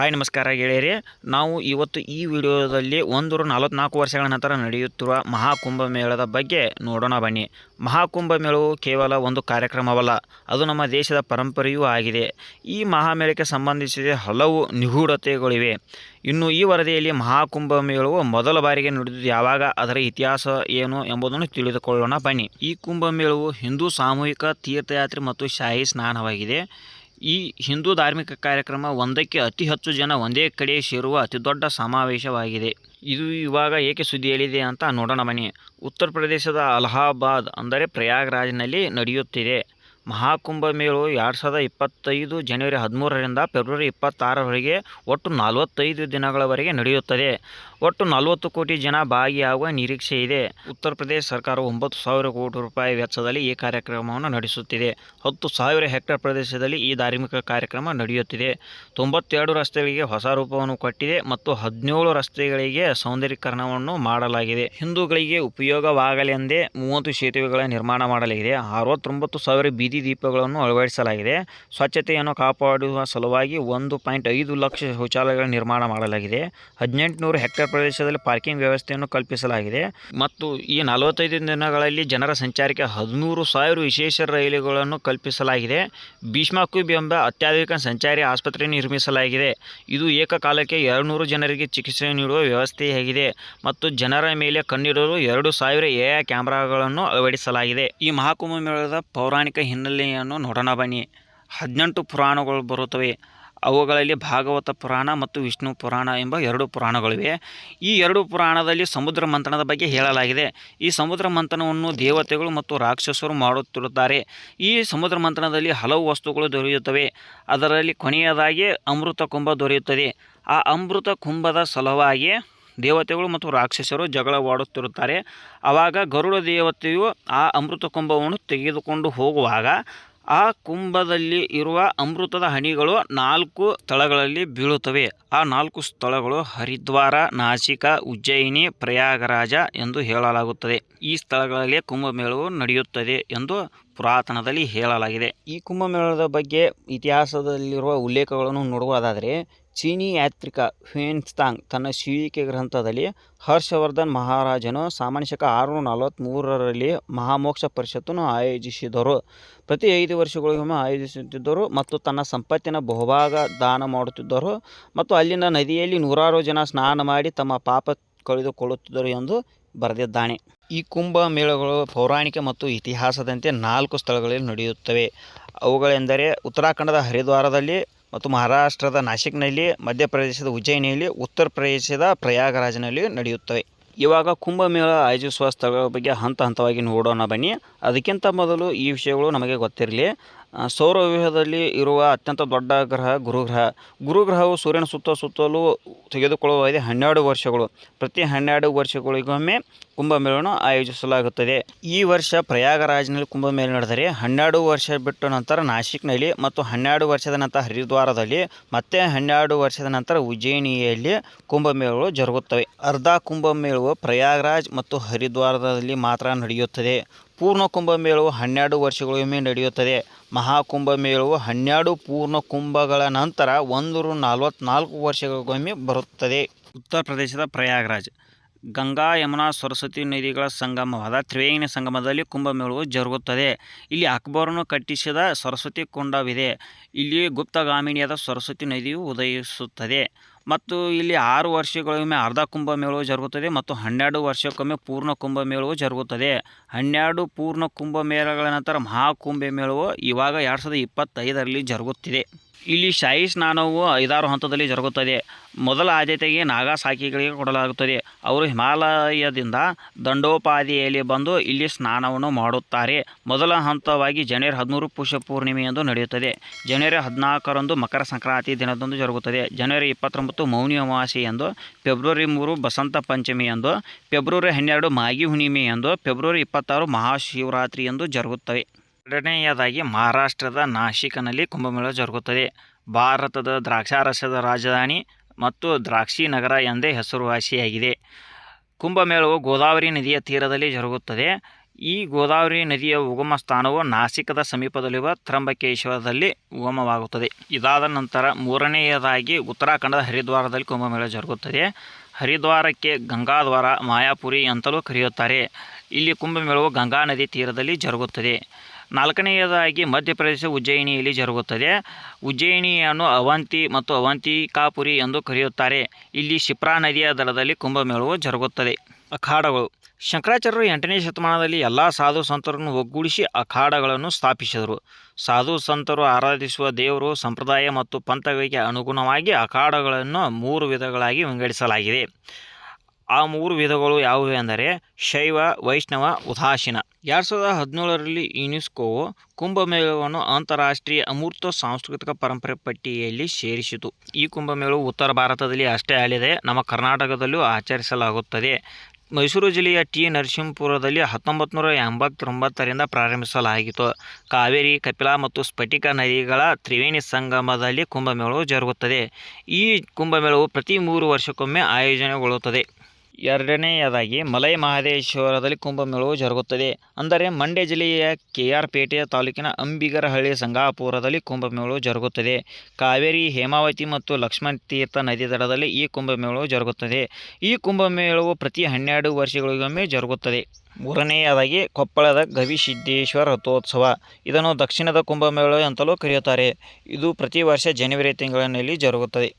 Hi, ನಮಸ್ಕಾರ ಗೆಳೆಯರಿ. ನಾವು ಇವತ್ತು ಈ ವಿಡಿಯೋದಲ್ಲಿ ಒಂದೂರು ನಲವತ್ನಾಲ್ಕು ವರ್ಷಗಳ ನಂತರ ನಡೆಯುತ್ತಿರುವ ಮಹಾಕುಂಭ ಮೇಳದ ಬಗ್ಗೆ ನೋಡೋಣ ಬನ್ನಿ. ಮಹಾಕುಂಭ ಮೇಳವು ಕೇವಲ ಒಂದು ಕಾರ್ಯಕ್ರಮವಲ್ಲ, ಅದು ನಮ್ಮ ದೇಶದ ಪರಂಪರೆಯೂ ಆಗಿದೆ. ಈ ಮಹಾಮೇಳಕ್ಕೆ ಸಂಬಂಧಿಸಿದ ಹಲವು ನಿಗೂಢತೆಗಳಿವೆ. ಇನ್ನು ಈ ವರದಿಯಲ್ಲಿ ಮಹಾಕುಂಭ ಮೇಳವು ಮೊದಲ ಬಾರಿಗೆ ನಡೆದಿದ್ದು ಯಾವಾಗ, ಅದರ ಇತಿಹಾಸ ಏನು ಎಂಬುದನ್ನು ತಿಳಿದುಕೊಳ್ಳೋಣ ಬನ್ನಿ. ಈ ಕುಂಭಮೇಳವು ಹಿಂದೂ ಸಾಮೂಹಿಕ ತೀರ್ಥಯಾತ್ರೆ ಮತ್ತು ಶಾಹಿ ಸ್ನಾನವಾಗಿದೆ. ಈ ಹಿಂದೂ ಧಾರ್ಮಿಕ ಕಾರ್ಯಕ್ರಮ ಒಂದಕ್ಕೆ ಅತಿ ಹೆಚ್ಚು ಜನ ಒಂದೇ ಕಡೆ ಸೇರುವ ಅತಿದೊಡ್ಡ ಸಮಾವೇಶವಾಗಿದೆ. ಇದು ಇವಾಗ ಏಕೆ ಸುದ್ದಿಯಲ್ಲಿದೆ ಅಂತ ನೋಡೋಣ ಬನ್ನಿ. ಉತ್ತರ ಪ್ರದೇಶದ ಅಲಹಾಬಾದ್ ಅಂದರೆ ಪ್ರಯಾಗ್ರಾಜ್ನಲ್ಲಿ ನಡೆಯುತ್ತಿದೆ. ಮಹಾಕುಂಭ ಮೇಳು ಎರಡು ಸಾವಿರದ ಇಪ್ಪತ್ತೈದು ಜನವರಿ ಹದಿಮೂರರಿಂದ ಫೆಬ್ರವರಿ ಇಪ್ಪತ್ತಾರರವರೆಗೆ ಒಟ್ಟು ನಲವತ್ತೈದು ದಿನಗಳವರೆಗೆ ನಡೆಯುತ್ತದೆ. ಒಟ್ಟು ನಲವತ್ತು ಕೋಟಿ ಜನ ಭಾಗಿಯಾಗುವ ನಿರೀಕ್ಷೆ ಇದೆ. ಉತ್ತರ ಪ್ರದೇಶ ಸರ್ಕಾರವು ಒಂಬತ್ತು ಸಾವಿರ ಕೋಟಿ ರೂಪಾಯಿ ವೆಚ್ಚದಲ್ಲಿ ಈ ಕಾರ್ಯಕ್ರಮವನ್ನು ನಡೆಸುತ್ತಿದೆ. ಹತ್ತು ಸಾವಿರ ಹೆಕ್ಟೇರ್ ಪ್ರದೇಶದಲ್ಲಿ ಈ ಧಾರ್ಮಿಕ ಕಾರ್ಯಕ್ರಮ ನಡೆಯುತ್ತಿದೆ. ತೊಂಬತ್ತೆರಡು ರಸ್ತೆಗಳಿಗೆ ಹೊಸ ರೂಪವನ್ನು ಕೊಟ್ಟಿದೆ ಮತ್ತು ಹದಿನೇಳು ರಸ್ತೆಗಳಿಗೆ ಸೌಂದರ್ಯೀಕರಣವನ್ನು ಮಾಡಲಾಗಿದೆ. ಹಿಂದೂಗಳಿಗೆ ಉಪಯೋಗವಾಗಲೆಂದೇ ಮೂವತ್ತು ಸೇತುವೆಗಳ ನಿರ್ಮಾಣ ಮಾಡಲಾಗಿದೆ. ಅರವತ್ತೊಂಬತ್ತು ಸಾವಿರ ಬೀದಿ ದೀಪಗಳನ್ನು ಅಳವಡಿಸಲಾಗಿದೆ. ಸ್ವಚ್ಛತೆಯನ್ನು ಕಾಪಾಡುವ ಸಲುವಾಗಿ ಒಂದು ಪಾಯಿಂಟ್ ಐದು ಲಕ್ಷ ಶೌಚಾಲಯಗಳ ನಿರ್ಮಾಣ ಮಾಡಲಾಗಿದೆ. ಹದಿನೆಂಟುನೂರು ಹೆಕ್ಟೇರ್ ಪ್ರದೇಶದಲ್ಲಿ ಪಾರ್ಕಿಂಗ್ ವ್ಯವಸ್ಥೆಯನ್ನು ಕಲ್ಪಿಸಲಾಗಿದೆ. ಮತ್ತು ಈ ನಲವತ್ತೈದು ದಿನಗಳಲ್ಲಿ ಜನರ ಸಂಚಾರಕ್ಕೆ ಹದಿಮೂರು ಸಾವಿರ ವಿಶೇಷ ರೈಲುಗಳನ್ನು ಕಲ್ಪಿಸಲಾಗಿದೆ. ಭೀಷ್ಮಕುಬ್ ಎಂಬ ಅತ್ಯಾಧುನಿಕ ಸಂಚಾರಿ ಆಸ್ಪತ್ರೆ ನಿರ್ಮಿಸಲಾಗಿದೆ. ಇದು ಏಕಕಾಲಕ್ಕೆ ಎರಡುನೂರು ಜನರಿಗೆ ಚಿಕಿತ್ಸೆ ನೀಡುವ ವ್ಯವಸ್ಥೆಯಾಗಿದೆ. ಮತ್ತು ಜನರ ಮೇಲೆ ಕಣ್ಣಿಡಲು ಎರಡು ಸಾವಿರ ಎ ಕ್ಯಾಮೆರಾಗಳನ್ನು ಅಳವಡಿಸಲಾಗಿದೆ. ಈ ಮಹಾಕುಂಭ ಮೇಳದ ಪೌರಾಣಿಕ ಹಿನ್ನೆಲೆಯನ್ನು ನೋಡೋಣ ಬನ್ನಿ. ಹದಿನೆಂಟು ಪುರಾಣಗಳು ಬರುತ್ತವೆ. ಅವುಗಳಲ್ಲಿ ಭಾಗವತ ಪುರಾಣ ಮತ್ತು ವಿಷ್ಣು ಪುರಾಣ ಎಂಬ ಎರಡು ಪುರಾಣಗಳಿವೆ. ಈ ಎರಡು ಪುರಾಣದಲ್ಲಿ ಸಮುದ್ರ ಮಂಥನದ ಬಗ್ಗೆ ಹೇಳಲಾಗಿದೆ. ಈ ಸಮುದ್ರ ಮಂಥನವನ್ನು ದೇವತೆಗಳು ಮತ್ತು ರಾಕ್ಷಸರು ಮಾಡುತ್ತಿರುತ್ತಾರೆ. ಈ ಸಮುದ್ರ ಮಂಥನದಲ್ಲಿ ಹಲವು ವಸ್ತುಗಳು ದೊರೆಯುತ್ತವೆ. ಅದರಲ್ಲಿ ಕೊನೆಯದಾಗಿ ಅಮೃತ ಕುಂಭ ದೊರೆಯುತ್ತದೆ. ಆ ಅಮೃತ ಕುಂಭದ ಸಲುವಾಗಿ ದೇವತೆಗಳು ಮತ್ತು ರಾಕ್ಷಸರು ಜಗಳವಾಡುತ್ತಿರುತ್ತಾರೆ. ಆವಾಗ ಗರುಡ ದೇವತೆಯು ಆ ಅಮೃತ ಕುಂಭವನ್ನು ತೆಗೆದುಕೊಂಡು ಹೋಗುವಾಗ ಆ ಕುಂಭದಲ್ಲಿ ಇರುವ ಅಮೃತದ ಹನಿಗಳು ನಾಲ್ಕು ಸ್ಥಳಗಳಲ್ಲಿ ಬೀಳುತ್ತವೆ. ಆ ನಾಲ್ಕು ಸ್ಥಳಗಳು ಹರಿದ್ವಾರ, ನಾಸಿಕ, ಉಜ್ಜಯಿನಿ, ಪ್ರಯಾಗರಾಜ ಎಂದು ಹೇಳಲಾಗುತ್ತದೆ. ಈ ಸ್ಥಳಗಳಲ್ಲಿ ಕುಂಭಮೇಳವು ನಡೆಯುತ್ತದೆ ಎಂದು ಪುರಾತನದಲ್ಲಿ ಹೇಳಲಾಗಿದೆ. ಈ ಕುಂಭಮೇಳದ ಬಗ್ಗೆ ಇತಿಹಾಸದಲ್ಲಿರುವ ಉಲ್ಲೇಖಗಳನ್ನು ನೋಡುವುದಾದರೆ ಚೀನಿ ಯಾತ್ರಿಕ ಹ್ಯೂನ್ಸ್ತಾಂಗ್ ತನ್ನ ಶೀವಿಕೆ ಗ್ರಂಥದಲ್ಲಿ ಹರ್ಷವರ್ಧನ್ ಮಹಾರಾಜನು ಸಾಮಾನ್ಯಶಕ ಆರುನೂರ ನಲವತ್ತ್ಮೂರರಲ್ಲಿ ಮಹಾಮೋಕ್ಷ ಪರಿಷತ್ತನ್ನು ಆಯೋಜಿಸಿದರು ಪ್ರತಿ ಐದು ವರ್ಷಗಳಿಗೊಮ್ಮೆ ಆಯೋಜಿಸುತ್ತಿದ್ದರು ಮತ್ತು ತನ್ನ ಸಂಪತ್ತಿನ ಬಹುಭಾಗ ದಾನ ಮಾಡುತ್ತಿದ್ದರು ಮತ್ತು ಅಲ್ಲಿನ ನದಿಯಲ್ಲಿ ನೂರಾರು ಜನ ಸ್ನಾನ ಮಾಡಿ ತಮ್ಮ ಪಾಪ ಕಳೆದುಕೊಳ್ಳುತ್ತಿದ್ದರು ಎಂದು ಬರೆದಿದ್ದಾನೆ. ಈ ಕುಂಭ ಮೇಳಗಳು ಪೌರಾಣಿಕ ಮತ್ತು ಇತಿಹಾಸದಂತೆ ನಾಲ್ಕು ಸ್ಥಳಗಳಲ್ಲಿ ನಡೆಯುತ್ತವೆ. ಅವುಗಳೆಂದರೆ ಉತ್ತರಾಖಂಡದ ಹರಿದ್ವಾರದಲ್ಲಿ ಮತ್ತು ಮಹಾರಾಷ್ಟ್ರದ ನಾಸಿಕ್ನಲ್ಲಿ ಮಧ್ಯಪ್ರದೇಶದ ಉಜ್ಜಯಿನಿಯಲ್ಲಿ, ಉತ್ತರ ಪ್ರದೇಶದ ಪ್ರಯಾಗರಾಜ್ನಲ್ಲಿ ನಡೆಯುತ್ತವೆ. ಇವಾಗ ಕುಂಭಮೇಳ ಆಯೋಜಿಸುವ ಸ್ಥಳಗಳ ಬಗ್ಗೆ ಹಂತ ಹಂತವಾಗಿ ನೋಡೋಣ ಬನ್ನಿ. ಅದಕ್ಕಿಂತ ಮೊದಲು ಈ ವಿಷಯಗಳು ನಮಗೆ ಗೊತ್ತಿರಲಿ. ಸೌರವ್ಯೂಹದಲ್ಲಿ ಇರುವ ಅತ್ಯಂತ ದೊಡ್ಡ ಗ್ರಹ ಗುರುಗ್ರಹ. ಗುರುಗ್ರಹವು ಸೂರ್ಯನ ಸುತ್ತ ಸುತ್ತಲೂ ತೆಗೆದುಕೊಳ್ಳುವ ಅವಧಿ ಹನ್ನೆರಡು ವರ್ಷಗಳು. ಪ್ರತಿ ಹನ್ನೆರಡು ವರ್ಷಗಳಿಗೊಮ್ಮೆ ಕುಂಭಮೇಳವನ್ನು ಆಯೋಜಿಸಲಾಗುತ್ತದೆ. ಈ ವರ್ಷ ಪ್ರಯಾಗರಾಜ್ನಲ್ಲಿ ಕುಂಭಮೇಳ ನಡೆದರೆ ಹನ್ನೆರಡು ವರ್ಷ ಬಿಟ್ಟ ನಂತರ ನಾಸಿಕ್ನಲ್ಲಿ ಮತ್ತು ಹನ್ನೆರಡು ವರ್ಷದ ನಂತರ ಹರಿದ್ವಾರದಲ್ಲಿ, ಮತ್ತೆ ಹನ್ನೆರಡು ವರ್ಷದ ನಂತರ ಉಜ್ಜಯಿನಿಯಲ್ಲಿ ಕುಂಭಮೇಳಗಳು ಜರುಗುತ್ತವೆ. ಅರ್ಧ ಕುಂಭಮೇಳವು ಪ್ರಯಾಗರಾಜ್ ಮತ್ತು ಹರಿದ್ವಾರದಲ್ಲಿ ಮಾತ್ರ ನಡೆಯುತ್ತದೆ. ಪೂರ್ಣ ಕುಂಭಮೇಳವು ಹನ್ನೆರಡು ವರ್ಷಗಳಿಗೊಮ್ಮೆ ನಡೆಯುತ್ತದೆ. ಮಹಾಕುಂಭ ಮೇಳವು ಹನ್ನೆರಡು ಪೂರ್ಣ ಕುಂಭಗಳ ನಂತರ ಒಂದು ನಲವತ್ನಾಲ್ಕು ವರ್ಷಗಳಿಗೊಮ್ಮೆ ಬರುತ್ತದೆ. ಉತ್ತರ ಪ್ರದೇಶದ ಪ್ರಯಾಗರಾಜ್, ಗಂಗಾ ಯಮುನಾ ಸರಸ್ವತಿ ನದಿಗಳ ಸಂಗಮವಾದ ತ್ರಿವೇಣಿ ಸಂಗಮದಲ್ಲಿ ಕುಂಭಮೇಳವು ಜರುಗುತ್ತದೆ. ಇಲ್ಲಿ ಅಕ್ಬರನ್ನು ಕಟ್ಟಿಸಿದ ಸರಸ್ವತಿ ಕುಂಡವಿದೆ. ಇಲ್ಲಿ ಗುಪ್ತಗಾಮಿನಿಯಾದ ಸರಸ್ವತಿ ನದಿಯು ಉದಯಿಸುತ್ತದೆ. ಮತ್ತು ಇಲ್ಲಿ ಆರು ವರ್ಷಗಳಿಗೊಮ್ಮೆ ಅರ್ಧ ಕುಂಭಮೇಳವು ಜರುಗುತ್ತದೆ ಮತ್ತು ಹನ್ನೆರಡು ವರ್ಷಕ್ಕೊಮ್ಮೆ ಪೂರ್ಣ ಕುಂಭಮೇಳವು ಜರುಗುತ್ತದೆ. ಹನ್ನೆರಡು ಪೂರ್ಣ ಕುಂಭಮೇಳಗಳ ನಂತರ ಮಹಾಕುಂಭ ಮೇಳವು ಇವಾಗ ಎರಡು ಸಾವಿರದ ಇಪ್ಪತ್ತೈದರಲ್ಲಿ ಜರುಗುತ್ತಿದೆ. ಇಲ್ಲಿ ಶಾಹಿ ಸ್ನಾನವು ಐದಾರು ಹಂತದಲ್ಲಿ ಜರುಗುತ್ತದೆ. ಮೊದಲ ಆದ್ಯತೆಗೆ ನಾಗಾಸಾಕಿಗಳಿಗೆ ಕೊಡಲಾಗುತ್ತದೆ. ಅವರು ಹಿಮಾಲಯದಿಂದ ದಂಡೋಪಾದಿಯಲ್ಲಿ ಬಂದು ಇಲ್ಲಿ ಸ್ನಾನವನ್ನು ಮಾಡುತ್ತಾರೆ. ಮೊದಲ ಹಂತವಾಗಿ ಜನವರಿ ಹದಿಮೂರು ಪುಷ್ಯ ಪೂರ್ಣಿಮೆಯಂದು ನಡೆಯುತ್ತದೆ. ಜನವರಿ ಹದಿನಾಲ್ಕರಂದು ಮಕರ ಸಂಕ್ರಾಂತಿ ದಿನದಂದು ಜರುಗುತ್ತದೆ. ಜನವರಿ ಇಪ್ಪತ್ತೊಂಬತ್ತು ಮೌನಿ ಅಮಾವಾಸ್ಯೆಯಂದು ಫೆಬ್ರವರಿ ಮೂರು ಬಸಂತ ಪಂಚಮಿಯಂದು ಫೆಬ್ರವರಿ ಹನ್ನೆರಡು ಮಾಗಿ ಹುಣ್ಣಿಮೆಯಂದು ಫೆಬ್ರವರಿ ಇಪ್ಪತ್ತಾರು ಮಹಾಶಿವರಾತ್ರಿ ಎಂದು ಜರುಗುತ್ತವೆ. ಎರಡನೆಯದಾಗಿ ಮಹಾರಾಷ್ಟ್ರದ ನಾಶಿಕನಲ್ಲಿ ಕುಂಭಮೇಳ ಜರುಗುತ್ತದೆ. ಭಾರತದ ದ್ರಾಕ್ಷಾರಸದ ರಾಜಧಾನಿ ಮತ್ತು ದ್ರಾಕ್ಷಿ ನಗರ ಎಂದೇ ಹೆಸರುವಾಸಿಯಾಗಿದೆ. ಕುಂಭಮೇಳವು ಗೋದಾವರಿ ನದಿಯ ತೀರದಲ್ಲಿ ಜರುಗುತ್ತದೆ. ಈ ಗೋದಾವರಿ ನದಿಯ ಉಗಮ ಸ್ಥಾನವು ನಾಸಿಕದ ಸಮೀಪದಲ್ಲಿರುವ ತ್ರಂಬಕೇಶ್ವರದಲ್ಲಿ ಉಗಮವಾಗುತ್ತದೆ. ಇದಾದ ನಂತರ ಮೂರನೆಯದಾಗಿ ಉತ್ತರಾಖಂಡದ ಹರಿದ್ವಾರದಲ್ಲಿ ಕುಂಭಮೇಳ ಜರುಗುತ್ತದೆ. ಹರಿದ್ವಾರಕ್ಕೆ ಗಂಗಾದ್ವಾರ, ಮಾಯಾಪುರಿ ಅಂತಲೂ ಕರೆಯುತ್ತಾರೆ. ಇಲ್ಲಿ ಕುಂಭಮೇಳವು ಗಂಗಾ ನದಿ ತೀರದಲ್ಲಿ ಜರುಗುತ್ತದೆ. ನಾಲ್ಕನೆಯದಾಗಿ ಮಧ್ಯಪ್ರದೇಶ ಉಜ್ಜಯಿನಿಯಲ್ಲಿ ಜರುಗುತ್ತದೆ. ಉಜ್ಜಯಿನಿಯನ್ನು ಅವಂತಿ ಮತ್ತು ಅವಂತಿಕಾಪುರಿ ಎಂದು ಕರೆಯುತ್ತಾರೆ. ಇಲ್ಲಿ ಶಿಪ್ರಾ ನದಿಯ ದಡದಲ್ಲಿ ಕುಂಭಮೇಳವು ಜರುಗುತ್ತದೆ. ಅಖಾಡಗಳು. ಶಂಕರಾಚಾರ್ಯರು ಎಂಟನೇ ಶತಮಾನದಲ್ಲಿ ಎಲ್ಲ ಸಾಧು ಸಂತರನ್ನು ಒಗ್ಗೂಡಿಸಿ ಅಖಾಡಗಳನ್ನು ಸ್ಥಾಪಿಸಿದರು. ಸಾಧು ಸಂತರು ಆರಾಧಿಸುವ ದೇವರು ಸಂಪ್ರದಾಯ ಮತ್ತು ಪಂಥಗಳಿಗೆ ಅನುಗುಣವಾಗಿ ಅಖಾಡಗಳನ್ನು ಮೂರು ವಿಧಗಳಾಗಿ ವಿಂಗಡಿಸಲಾಗಿದೆ. ಆ ಮೂರು ವಿಧಗಳು ಯಾವುವು ಎಂದರೆ ಶೈವ, ವೈಷ್ಣವ, ಉದಾಸೀನ. ಎರಡು ಸಾವಿರದ ಹದಿನೇಳರಲ್ಲಿ ಯುನೆಸ್ಕೋವು ಕುಂಭಮೇಳವನ್ನು ಅಂತಾರಾಷ್ಟ್ರೀಯ ಅಮೂರ್ತ ಸಾಂಸ್ಕೃತಿಕ ಪರಂಪರೆ ಪಟ್ಟಿಯಲ್ಲಿ ಸೇರಿಸಿತು. ಈ ಕುಂಭಮೇಳವು ಉತ್ತರ ಭಾರತದಲ್ಲಿ ಅಷ್ಟೇ ಅಲ್ಲದೆ ನಮ್ಮ ಕರ್ನಾಟಕದಲ್ಲೂ ಆಚರಿಸಲಾಗುತ್ತದೆ. ಮೈಸೂರು ಜಿಲ್ಲೆಯ ಟಿ ನರಸಿಂಹಪುರದಲ್ಲಿ ಹತ್ತೊಂಬತ್ತು ನೂರ ಎಂಬತ್ತೊಂಬತ್ತರಿಂದ ಪ್ರಾರಂಭಿಸಲಾಗಿತ್ತು. ಕಾವೇರಿ, ಕಪಿಲಾ ಮತ್ತು ಸ್ಫಟಿಕ ನದಿಗಳ ತ್ರಿವೇಣಿ ಸಂಗಮದಲ್ಲಿ ಕುಂಭಮೇಳವು ಜರುಗುತ್ತದೆ. ಈ ಕುಂಭಮೇಳವು ಪ್ರತಿ ಮೂರು ವರ್ಷಕ್ಕೊಮ್ಮೆ ಆಯೋಜನೆಗೊಳ್ಳುತ್ತದೆ. ಎರಡನೆಯದಾಗಿ ಮಲೈ ಮಹದೇಶ್ವರದಲ್ಲಿ ಕುಂಭಮೇಳವು ಜರುಗುತ್ತದೆ. ಅಂದರೆ ಮಂಡ್ಯ ಜಿಲ್ಲೆಯ ಕೆ ಆರ್ ಪೇಟೆಯ ತಾಲೂಕಿನ ಅಂಬಿಗರಹಳ್ಳಿ ಸಂಗಾಪುರದಲ್ಲಿ ಕುಂಭಮೇಳವು ಜರುಗುತ್ತದೆ. ಕಾವೇರಿ, ಹೇಮಾವತಿ ಮತ್ತು ಲಕ್ಷ್ಮಣ ತೀರ್ಥ ನದಿ ದಡದಲ್ಲಿ ಈ ಕುಂಭಮೇಳವು ಜರುಗುತ್ತದೆ. ಈ ಕುಂಭಮೇಳವು ಪ್ರತಿ ಹನ್ನೆರಡು ವರ್ಷಗಳಿಗೊಮ್ಮೆ ಜರುಗುತ್ತದೆ. ಮೂರನೆಯದಾಗಿ ಕೊಪ್ಪಳದ ಗವಿಸಿದ್ದೇಶ್ವರ ರಥೋತ್ಸವ. ಇದನ್ನು ದಕ್ಷಿಣದ ಕುಂಭಮೇಳ ಅಂತಲೂ ಕರೆಯುತ್ತಾರೆ. ಇದು ಪ್ರತಿ ವರ್ಷ ಜನವರಿ ತಿಂಗಳಿನಲ್ಲಿ ಜರುಗುತ್ತದೆ.